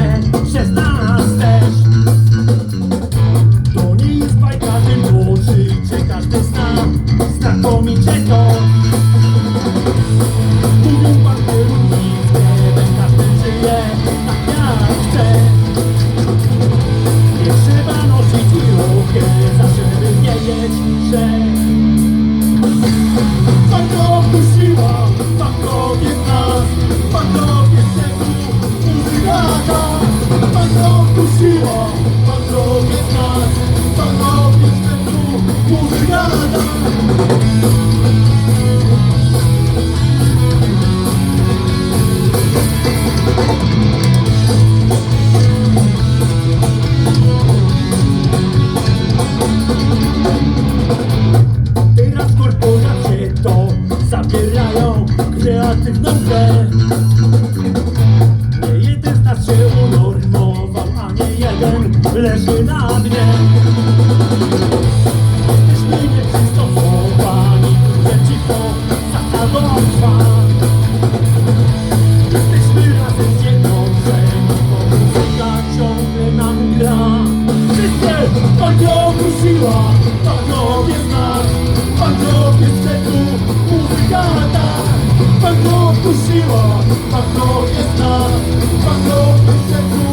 bad. Just kreatywną grę Nie jeden z nas się unormował, a nie jeden leży na dnie. poruszyła Anioł jest znak, anioł jest czeku Muzyka ta. Anioł poruszyła, anioł jest znak Anioł jest czeku